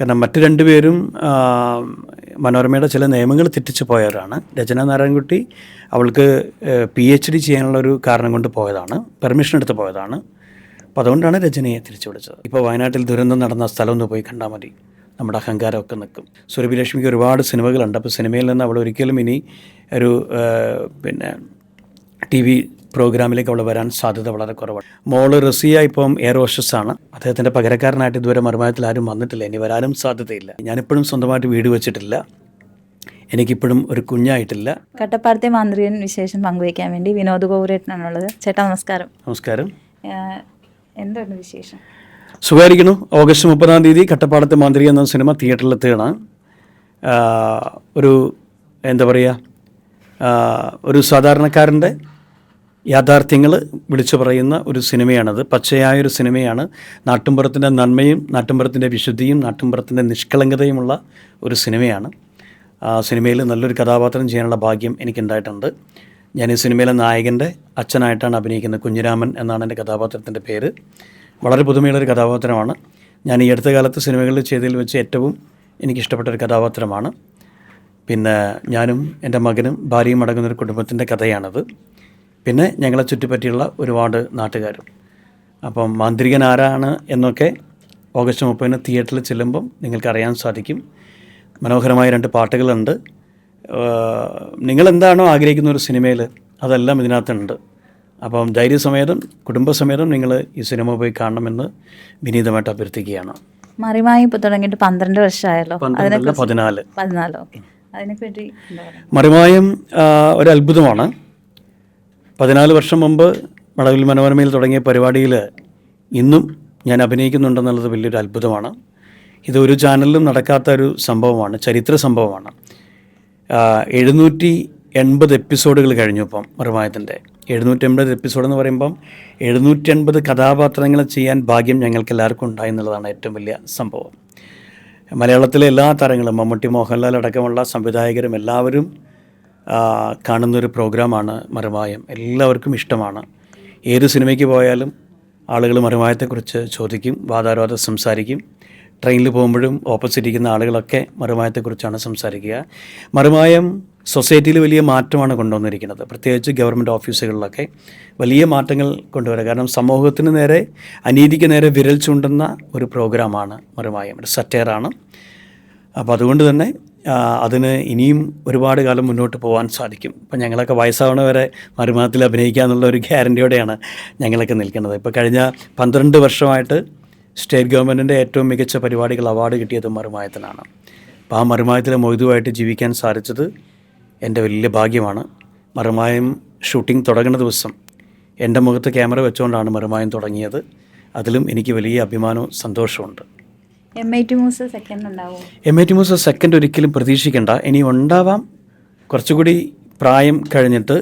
കാരണം മറ്റു രണ്ടുപേരും മനോരമയുടെ ചില നിയമങ്ങൾ തെറ്റിച്ച് പോയവരാണ്. രചന നാരായണൻകുട്ടി അവൾക്ക് പി എച്ച് ഡി ചെയ്യാനുള്ള ഒരു കാരണം കൊണ്ട് പോയതാണ്. പെർമിഷൻ എടുത്ത് പോയതാണ്. അപ്പോൾ അതുകൊണ്ടാണ് രചനയെ തിരിച്ചു വിളിച്ചത്. ഇപ്പോൾ വയനാട്ടിൽ ദുരന്തം നടന്ന സ്ഥലം ഒന്ന് പോയി കണ്ടാൽ മതി. നമ്മുടെ അഹങ്കാരമൊക്കെ നിൽക്കും. സുരഭി ലക്ഷ്മിക്ക് ഒരുപാട് സിനിമകളുണ്ട്. അപ്പോൾ സിനിമയിൽ നിന്ന് അവൾ ഒരിക്കലും ഇനി ഒരു പിന്നെ ടി വി പ്രോഗ്രാമിലേക്ക് അവൾ വരാൻ സാധ്യത വളരെ കുറവാണ്. മോൾ റസിയ ഇപ്പം എയർ ഹോസ്റ്റസ് ആണ് അദ്ദേഹത്തിന്റെ പകരക്കാരനായിട്ട് ഇതുവരെ മറുമായത്തിൽ ആരും വന്നിട്ടില്ല. ഇനി വരാനും സാധ്യതയില്ല. ഞാനിപ്പോഴും സ്വന്തമായിട്ട് വീട് വെച്ചിട്ടില്ല. എനിക്കിപ്പോഴും ഒരു കുഞ്ഞായിട്ടില്ല. കട്ടപ്പാടത്തെ മാന്ത്രികൻ വിശേഷം പങ്കുവയ്ക്കാൻ വേണ്ടി വിനോദ് ഗൗരേട്ടനാണുള്ളത് ചേട്ടാ നമസ്കാരം. നമസ്കാരം. എന്താണ് വിശേഷം? സുഖമായിരിക്കുന്നു. ഓഗസ്റ്റ് മുപ്പതാം തീയതി കട്ടപ്പാടത്തെ മാന്ത്രി എന്ന സിനിമ തിയേറ്ററിലെത്തുകയാണ്. ഒരു എന്താ പറയുക ഒരു സാധാരണക്കാരന്റെ യാഥാർത്ഥ്യങ്ങൾ വിളിച്ചു പറയുന്ന ഒരു സിനിമയാണത്. പച്ചയായ ഒരു സിനിമയാണ്. നാട്ടുമ്പുറത്തിന്റെ നന്മയും നാട്ടുമ്പുറത്തിന്റെ വിശുദ്ധിയും നാട്ടുമ്പുറത്തിന്റെ നിഷ്കളങ്കതയുമുള്ള ഒരു സിനിമയാണ്. ആ സിനിമയിൽ നല്ലൊരു കഥാപാത്രം ചെയ്യാനുള്ള ഭാഗ്യം എനിക്കുണ്ടായിട്ടുണ്ട്. ഞാൻ ഈ സിനിമയിലെ നായകന്റെ അച്ഛനായിട്ടാണ് അഭിനയിക്കുന്നത്. കുഞ്ഞിരാമൻ എന്നാണ് എന്റെ കഥാപാത്രത്തിന്റെ പേര്. വളരെ പുതുമയുള്ളൊരു കഥാപാത്രമാണ്. ഞാൻ ഈ അടുത്ത കാലത്ത് സിനിമകളിൽ ചെയ്തതിൽ വെച്ച് ഏറ്റവും എനിക്കിഷ്ടപ്പെട്ട ഒരു കഥാപാത്രമാണ്. പിന്നെ ഞാനും എന്റെ മകനും ഭാര്യയും അടങ്ങുന്ന ഒരു കുടുംബത്തിന്റെ കഥയാണത്. പിന്നെ ഞങ്ങളെ ചുറ്റിപ്പറ്റിയുള്ള ഒരുപാട് നാട്ടുകാരും. അപ്പം മാന്ത്രികൻ ആരാണ് എന്നൊക്കെ ഓഗസ്റ്റ് മുപ്പതിന് തിയേറ്ററിൽ ചെല്ലുമ്പം നിങ്ങൾക്ക് അറിയാൻ സാധിക്കും. മനോഹരമായ രണ്ട് പാട്ടുകളുണ്ട്. നിങ്ങളെന്താണോ ആഗ്രഹിക്കുന്ന ഒരു സിനിമയിൽ അതെല്ലാം ഇതിനകത്തുണ്ട്. അപ്പം ധൈര്യസമേതം കുടുംബസമേതം നിങ്ങൾ ഈ സിനിമ പോയി കാണണമെന്ന് വിനീതമായിട്ട് അഭ്യർത്ഥിക്കുകയാണ്. മറിമായി ഇപ്പോൾ തുടങ്ങിയിട്ട് പന്ത്രണ്ട് വർഷമായല്ലോ. പതിനാല്. പതിനാല്? മറിമായും ഒരു അത്ഭുതമാണ്. പതിനാല് വർഷം മുമ്പ് മടവിൽ മനോരമയിൽ തുടങ്ങിയ പരിപാടിയിൽ ഇന്നും ഞാൻ അഭിനയിക്കുന്നുണ്ടെന്നുള്ളത് വലിയൊരു അത്ഭുതമാണ്. ഇത് ഒരു ചാനലിലും നടക്കാത്ത ഒരു സംഭവമാണ് ചരിത്ര സംഭവമാണ്. എഴുന്നൂറ്റി എൺപത് എപ്പിസോഡുകൾ കഴിഞ്ഞു ഇപ്പം മറുമായത്തിന്റെ എഴുന്നൂറ്റി എൺപത് എപ്പിസോഡ് എന്ന് പറയുമ്പം എഴുന്നൂറ്റി എൺപത് കഥാപാത്രങ്ങൾ ചെയ്യാൻ ഭാഗ്യം ഞങ്ങൾക്ക് എല്ലാവർക്കും ഉണ്ടായി എന്നുള്ളതാണ് ഏറ്റവും വലിയ സംഭവം. മലയാളത്തിലെ എല്ലാ താരങ്ങളും മമ്മൂട്ടി മോഹൻലാൽ അടക്കമുള്ള സംവിധായകരും എല്ലാവരും കാണുന്നൊരു പ്രോഗ്രാമാണ് മറുവായം. എല്ലാവർക്കും ഇഷ്ടമാണ്. ഏത് സിനിമയ്ക്ക് പോയാലും ആളുകൾ മറുമായത്തെക്കുറിച്ച് ചോദിക്കും വാദാരോധം സംസാരിക്കും. ട്രെയിനിൽ പോകുമ്പോഴും ഓപ്പോസിറ്റ് ഇരിക്കുന്ന ആളുകളൊക്കെ മറുമായത്തെക്കുറിച്ചാണ് സംസാരിക്കുക. മറുമായം സൊസൈറ്റിയിൽ വലിയ മാറ്റമാണ് കൊണ്ടുവന്നിരിക്കുന്നത്. പ്രത്യേകിച്ച് ഗവൺമെന്റ് ഓഫീസുകളിലൊക്കെ വലിയ മാറ്റങ്ങൾ കൊണ്ടുവരിക. കാരണം സമൂഹത്തിന് നേരെ അനീതിക്ക് നേരെ വിരൽ ചൂണ്ടുന്ന ഒരു പ്രോഗ്രാമാണ് മറുമായം ഒരു സറ്റയറാണ്. അപ്പോൾ അതുകൊണ്ട് തന്നെ അതിന് ഇനിയും ഒരുപാട് കാലം മുന്നോട്ട് പോകാൻ സാധിക്കും. ഇപ്പം ഞങ്ങളൊക്കെ വയസ്സാവണ വരെ മറുമാത്തിൽ അഭിനയിക്കുക എന്നുള്ള ഒരു ഗ്യാരന്റിയോടെയാണ് ഞങ്ങളൊക്കെ നിൽക്കുന്നത്. ഇപ്പോൾ കഴിഞ്ഞ പന്ത്രണ്ട് വർഷമായിട്ട് സ്റ്റേറ്റ് ഗവൺമെന്റിന്റെ ഏറ്റവും മികച്ച പരിപാടികൾ അവാർഡ് കിട്ടിയത് മറുമായത്തിനാണ് അപ്പോൾ ആ മറുമായത്തിലെ മൊയ്തുവായിട്ട് ജീവിക്കാൻ സാധിച്ചത് എന്റെ വലിയ ഭാഗ്യമാണ്. മറുമായം ഷൂട്ടിംഗ് തുടങ്ങുന്ന ദിവസം എന്റെ മുഖത്ത് ക്യാമറ വെച്ചുകൊണ്ടാണ് മറുമായം തുടങ്ങിയത്. അതിലും എനിക്ക് വലിയ അഭിമാനവും സന്തോഷമുണ്ട് എം ഐ ടി മൂസ് സെക്കൻഡ് സെക്കൻഡ് ഒരിക്കലും പ്രതീക്ഷിക്കേണ്ട. ഇനി ഉണ്ടാവാം. കുറച്ചുകൂടി പ്രായം കഴിഞ്ഞിട്ട്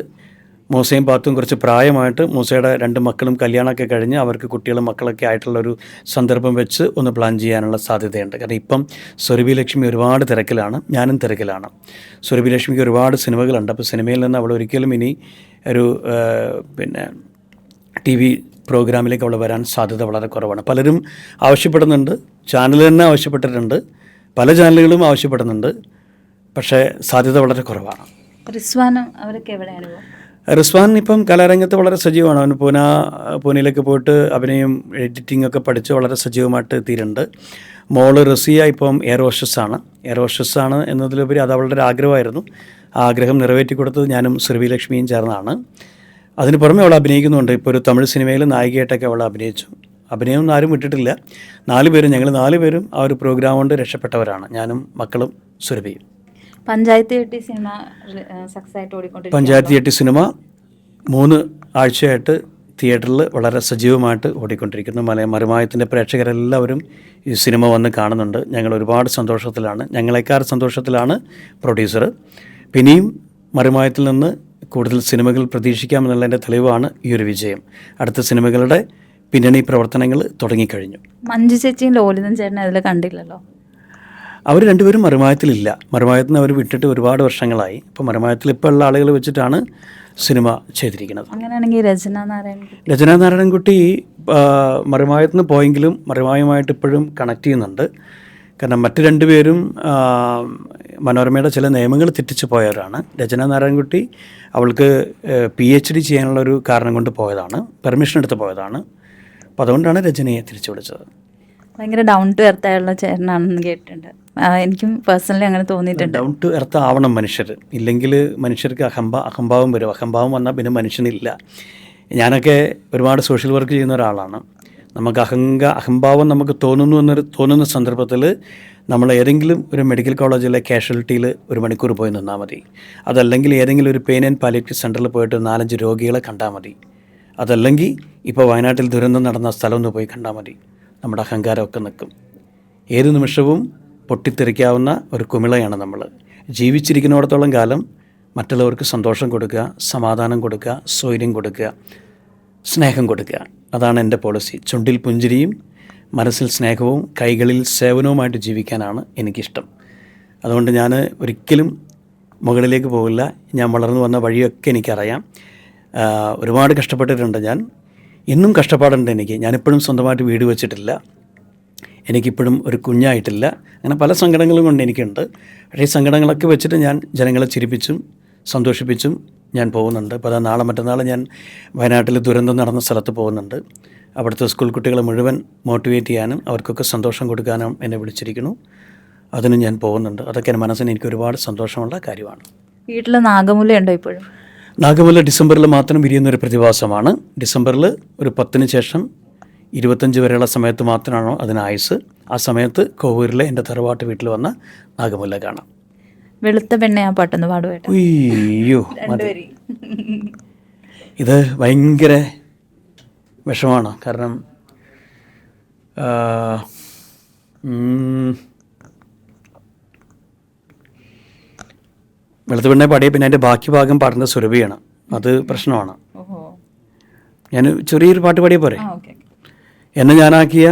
മൂസയും പാത്തും കുറച്ച് പ്രായമായിട്ട് മൂസയുടെ രണ്ട് മക്കളും കല്യാണമൊക്കെ കഴിഞ്ഞ് അവർക്ക് കുട്ടികളും മക്കളൊക്കെ ആയിട്ടുള്ള ഒരു സന്ദർഭം വെച്ച് ഒന്ന് പ്ലാൻ ചെയ്യാനുള്ള സാധ്യതയുണ്ട്. കാരണം ഇപ്പം സുരഭി ലക്ഷ്മി ഒരുപാട് തിരക്കിലാണ്. ഞാനും തിരക്കിലാണ്. സുരഭി ലക്ഷ്മിക്ക് ഒരുപാട് സിനിമകളുണ്ട്. അപ്പോൾ സിനിമയിൽ നിന്ന് അവൾ ഒരിക്കലും ഇനി ഒരു പിന്നെ ടി വി പ്രോഗ്രാമിലേക്ക് അവൾ വരാൻ സാധ്യത വളരെ കുറവാണ്. പലരും ആവശ്യപ്പെടുന്നുണ്ട്. ചാനൽ തന്നെ ആവശ്യപ്പെട്ടിട്ടുണ്ട്. പല ചാനലുകളും ആവശ്യപ്പെടുന്നുണ്ട്. പക്ഷേ സാധ്യത വളരെ കുറവാണ്. റിസ്വാനും അവരൊക്കെ എവിടെയാണ് റിസ്വാൻ ഇപ്പം കലാരംഗത്ത് വളരെ സജീവമാണ്. അവൻ പൂന പൂനെയിലേക്ക് പോയിട്ട് അഭിനയം എഡിറ്റിംഗ് ഒക്കെ പഠിച്ച് വളരെ സജീവമായിട്ട് എത്തിയിട്ടുണ്ട്. മോൾ റസിയ ഇപ്പം എയർ ആണ്. എയർ ആണ് എന്നതിലുപരി അത് അവളുടെ ഒരു ആഗ്രഹമായിരുന്നു. ആ ആഗ്രഹം നിറവേറ്റി കൊടുത്തത് ഞാനും ശ്രീവിലക്ഷ്മിയും ലക്ഷ്മിയും ചേർന്നാണ്. അതിന് പുറമെ അവൾ അഭിനയിക്കുന്നുണ്ട്. ഇപ്പോൾ ഒരു തമിഴ് സിനിമയിൽ നായികയായിട്ടൊക്കെ അവൾ അഭിനയിച്ചു. അഭിനയം ആരും വിട്ടിട്ടില്ല. നാല് പേരും ഞങ്ങൾ നാല് പേരും ആ ഒരു പ്രോഗ്രാം കൊണ്ട് രക്ഷപ്പെട്ടവരാണ്. ഞാനും മക്കളും സുരഭിയും. പഞ്ചായത്ത് ചെട്ടി സിനിമ സക്സസ് ആയിട്ട് ഓടിക്കൊണ്ടിരിക്കും പഞ്ചായത്ത് എട്ടി സിനിമ മൂന്ന് ആഴ്ചയായിട്ട് തിയേറ്ററിൽ വളരെ സജീവമായിട്ട് ഓടിക്കൊണ്ടിരിക്കുന്നു. മലയ മറുമായത്തിന്റെ പ്രേക്ഷകരെല്ലാവരും ഈ സിനിമ വന്ന് കാണുന്നുണ്ട്. ഞങ്ങൾ ഒരുപാട് സന്തോഷത്തിലാണ്. ഞങ്ങളെക്കാർ സന്തോഷത്തിലാണ് പ്രൊഡ്യൂസർ പിന്നെയും മറുമായത്തിൽ നിന്ന് കൂടുതൽ സിനിമകൾ പ്രതീക്ഷിക്കാമെന്നുള്ളതിന്റെ തെളിവാണ് ഈ ഒരു വിജയം. അടുത്ത സിനിമകളുടെ പിന്നണി പ്രവർത്തനങ്ങൾ തുടങ്ങിക്കഴിഞ്ഞു. മഞ്ജു ചേച്ചിയും ലോലിതൻ ചേട്ടനെ അതിൽ കണ്ടില്ലല്ലോ? അവർ രണ്ടുപേരും മറുമായത്തിലില്ല. മറുമായത്തിന് അവർ വിട്ടിട്ട് ഒരുപാട് വർഷങ്ങളായി. ഇപ്പോൾ മറുമായത്തിൽ ഇപ്പോൾ ഉള്ള ആളുകൾ വെച്ചിട്ടാണ് സിനിമ ചെയ്തിരിക്കുന്നത്. അങ്ങനെയാണെങ്കിൽ രചന നാരായണൻ രചന നാരായണൻകുട്ടി മറുമായത്തിന് പോയെങ്കിലും മറുമായുമായിട്ട് ഇപ്പോഴും കണക്ട് ചെയ്യുന്നുണ്ട്. കാരണം മറ്റു രണ്ടുപേരും മനോരമയുടെ ചില നിയമങ്ങൾ തെറ്റിച്ച് പോയവരാണ്. രചന നാരായണൻകുട്ടി അവൾക്ക് പി എച്ച് ഡി ചെയ്യാനുള്ള ഒരു കാരണം കൊണ്ട് പോയതാണ്. പെർമിഷൻ എടുത്ത് പോയതാണ്. അപ്പോൾ അതുകൊണ്ടാണ് രചനയെ തിരിച്ചു വിളിച്ചത്. ഭയങ്കര ഡൗൺ ടു എർത്ത് ആയുള്ള ചേട്ടനാണെന്ന് കേട്ടിട്ടുണ്ട്. എനിക്കും പേഴ്സണലി അങ്ങനെ തോന്നിയിട്ടുണ്ട്. ഡൗൺ ടു എർത്ത് ആവണം മനുഷ്യർ ഇല്ലെങ്കിൽ മനുഷ്യർക്ക് അഹംബ അഹംഭാവം വരും. അഹംഭാവം വന്നാൽ പിന്നെ മനുഷ്യനില്ല. ഞാനൊക്കെ ഒരുപാട് സോഷ്യൽ വർക്ക് ചെയ്യുന്ന ഒരാളാണ്. നമുക്ക് അഹങ്ക അഹംഭാവം നമുക്ക് തോന്നുന്നു എന്നൊരു തോന്നുന്ന സന്ദർഭത്തിൽ നമ്മൾ ഏതെങ്കിലും ഒരു മെഡിക്കൽ കോളേജിലെ കാഷ്വാലിറ്റിയിൽ ഒരു മണിക്കൂർ പോയി നിന്നാൽ മതി. അതല്ലെങ്കിൽ ഏതെങ്കിലും ഒരു പെയിൻ ആൻഡ് പാലിയേറ്റീവ് സെന്ററിൽ പോയിട്ട് നാലഞ്ച് രോഗികളെ കണ്ടാൽ മതി. അതല്ലെങ്കിൽ ഇപ്പോൾ വയനാട്ടിൽ ദുരന്തം നടന്ന സ്ഥലം ഒന്ന് പോയി കണ്ടാൽ മതി. നമ്മുടെ അഹങ്കാരമൊക്കെ നിൽക്കും. ഏത് നിമിഷവും പൊട്ടിത്തെറിക്കാവുന്ന ഒരു കുമിളയാണ് നമ്മൾ. ജീവിച്ചിരിക്കുന്നിടത്തോളം കാലം മറ്റുള്ളവർക്ക് സന്തോഷം കൊടുക്കുക സമാധാനം കൊടുക്കുക സ്വൈര്യം കൊടുക്കുക. സ്നേഹം കൊടുക്കുക. അതാണ് എന്റെ പോളിസി. ചുണ്ടിൽ പുഞ്ചിരിയും മനസ്സിൽ സ്നേഹവും കൈകളിൽ സേവനവുമായിട്ട് ജീവിക്കാനാണ് എനിക്കിഷ്ടം. അതുകൊണ്ട് ഞാൻ ഒരിക്കലും മുകളിലേക്ക് പോകില്ല. ഞാൻ വളർന്നു വന്ന വഴിയൊക്കെ എനിക്കറിയാം. ഒരുപാട് കഷ്ടപ്പെട്ടിട്ടുണ്ട് ഞാൻ. ഇന്നും കഷ്ടപ്പാടുണ്ട് എനിക്ക്. ഞാനിപ്പോഴും സ്വന്തമായിട്ട് വീട് വെച്ചിട്ടില്ല. എനിക്കിപ്പോഴും ഒരു കുഞ്ഞായിട്ടില്ല. അങ്ങനെ പല സങ്കടങ്ങളും കൊണ്ട് എനിക്കുണ്ട്. പക്ഷേ ഈ സങ്കടങ്ങളൊക്കെ വെച്ചിട്ട് ഞാൻ ജനങ്ങളെ ചിരിപ്പിച്ചും സന്തോഷിപ്പിച്ചും ഞാൻ പോകുന്നുണ്ട്. അപ്പോൾ അത് നാളെ മറ്റന്നാൾ ഞാൻ വയനാട്ടിൽ ദുരന്തം നടന്ന സ്ഥലത്ത് പോകുന്നുണ്ട്. അവിടുത്തെ സ്കൂൾ കുട്ടികളെ മുഴുവൻ മോട്ടിവേറ്റ് ചെയ്യാനും അവർക്കൊക്കെ സന്തോഷം കൊടുക്കാനും എന്നെ വിളിച്ചിരിക്കുന്നു. അതിന് ഞാൻ പോകുന്നുണ്ട്. അതൊക്കെ എന്റെ മനസ്സിന് എനിക്ക് ഒരുപാട് സന്തോഷമുള്ള കാര്യമാണ്. വീട്ടിൽ നാഗമുലയുണ്ടോ ഇപ്പോഴും? നാഗമൂല ഡിസംബറിൽ മാത്രം വിരിയുന്ന ഒരു പ്രതിഭാസമാണ്. ഡിസംബറിൽ ഒരു പത്തിന് ശേഷം ഇരുപത്തഞ്ച് വരെയുള്ള സമയത്ത് മാത്രമാണോ അതിന് ആയുസ്. ആ സമയത്ത് കോവൂരിലെ എന്റെ തറവാട്ട് വീട്ടിൽ വന്ന നാഗമൂല കാണാം. വെളുത്ത പെണ്ണെ ആ പാട്ടൊന്ന് മതി. ഇത് ഭയങ്കര വിഷമാണ്. കാരണം വെളുത്ത പെണ്ണെ പാടിയ പിന്നെ അതിന്റെ ബാക്കി ഭാഗം പാടുന്നത് സുരഭിയാണ്. അത് പ്രശ്നമാണ്. ഞാൻ ചെറിയൊരു പാട്ട് പാടിയ പോരെ? എന്നെ ഞാനാക്കിയ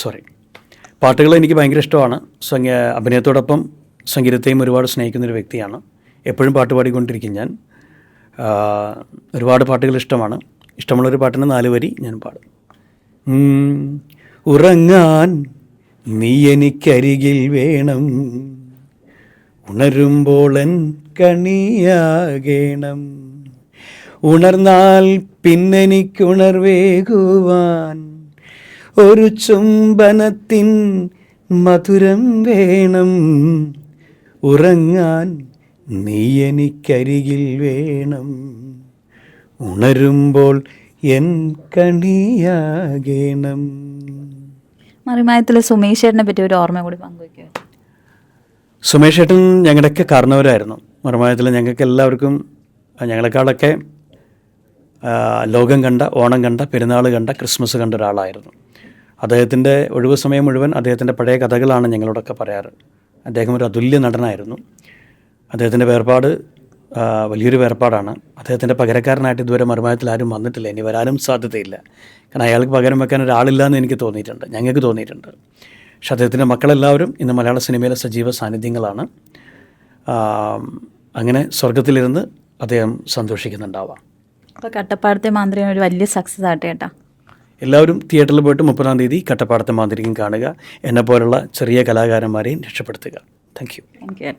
സോറി പാട്ടുകൾ എനിക്ക് ഭയങ്കര ഇഷ്ടമാണ്. സംഗീ അഭിനയത്തോടൊപ്പം സംഗീതത്തെയും ഒരുപാട് സ്നേഹിക്കുന്നൊരു വ്യക്തിയാണ്. എപ്പോഴും പാട്ട് പാടിക്കൊണ്ടിരിക്കും ഞാൻ. ഒരുപാട് പാട്ടുകൾ ഇഷ്ടമാണ്. ഇഷ്ടമുള്ളൊരു പാട്ടിന് നാല് വരി ഞാൻ പാടും. ഉറങ്ങാൻ നീ എനിക്കരികിൽ വേണം. ഉണരുമ്പോളൻ കണിയാകേണം. ഉണർന്നാൽ പിന്നെനിക്കുണർവേകുവാൻ ഒരു ചുംബനത്തിൻ മധുരം വേണം. ഉറങ്ങാൻ നീ എനിക്കരികിൽ വേണം. ഉണരുമ്പോൾ എൻ കണിയാകേണം. മറിമായത്തിൽ സുമേഷ് ചേട്ടനെ പറ്റി ഒരു ഓർമ്മ കൂടി പങ്കുവയ്ക്കുക സുമേഷ് ഞങ്ങളുടെയൊക്കെ കാരണവരായിരുന്നു മറുമായത്തിൽ ഞങ്ങൾക്ക് എല്ലാവർക്കും ഞങ്ങളെക്കാളൊക്കെ ലോകം കണ്ട ഓണം കണ്ട പെരുന്നാൾ കണ്ട ക്രിസ്മസ് കണ്ട ഒരാളായിരുന്നു. അദ്ദേഹത്തിന്റെ ഒഴിവു സമയം മുഴുവൻ അദ്ദേഹത്തിന്റെ പഴയ കഥകളാണ് ഞങ്ങളോടൊക്കെ പറയാറ്. അദ്ദേഹം ഒരു അതുല്യ നടനായിരുന്നു. അദ്ദേഹത്തിന്റെ വേർപാട് വലിയൊരു വേർപാടാണ്. അദ്ദേഹത്തിന്റെ പകരക്കാരനായിട്ട് ഇതുവരെ മറുമായത്തിൽ ആരും വന്നിട്ടില്ല. ഇനി വരാനും സാധ്യതയില്ല. കാരണം അയാൾക്ക് പകരം വെക്കാൻ ഒരാളില്ല എന്ന് എനിക്ക് തോന്നിയിട്ടുണ്ട്. ഞങ്ങൾക്ക് തോന്നിയിട്ടുണ്ട്. പക്ഷെ അദ്ദേഹത്തിന്റെ മക്കളെല്ലാവരും ഇന്ന് മലയാള സിനിമയിലെ സജീവ സാന്നിധ്യങ്ങളാണ്. അങ്ങനെ സ്വർഗത്തിലിരുന്ന് അദ്ദേഹം സന്തോഷിക്കുന്നുണ്ടാവാം. അപ്പോൾ കട്ടപ്പാടത്തെ മാന്ത്രികൻ ഒരു വലിയ സക്സസ് ആട്ടെ ചേട്ടാ എല്ലാവരും തിയേറ്ററിൽ പോയിട്ട് മുപ്പതാം തീയതി കട്ടപ്പാടത്തെ മാന്ത്രികം കാണുക. എന്നെപ്പോലുള്ള ചെറിയ കലാകാരന്മാരെയും രക്ഷപ്പെടുത്തുക. Thank you thank you